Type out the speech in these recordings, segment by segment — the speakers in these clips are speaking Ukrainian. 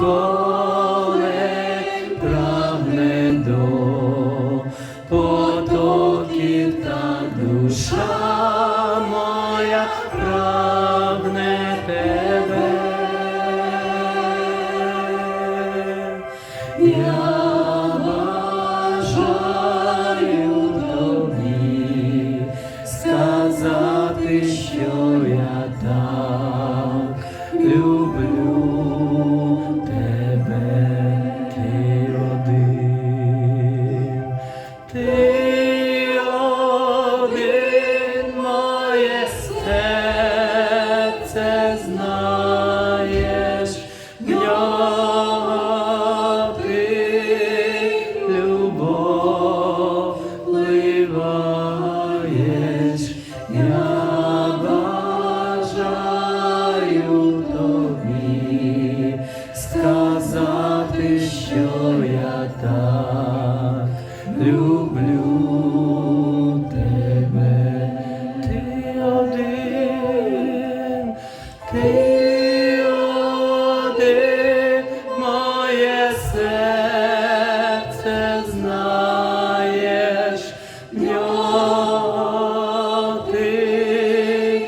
олень прагне до потоків душа моя прагне тебе. Я тобі сказати, що я так серце знаєш, нього ти любов сказати, що я так люблю один, моє серце знаєш, нього ти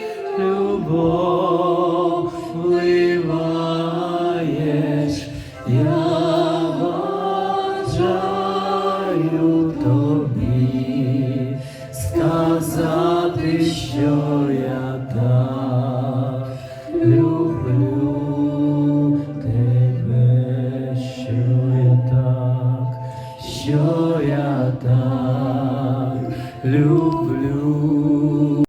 я бажаю тобі сказати, що я так буває так, що я так люблю.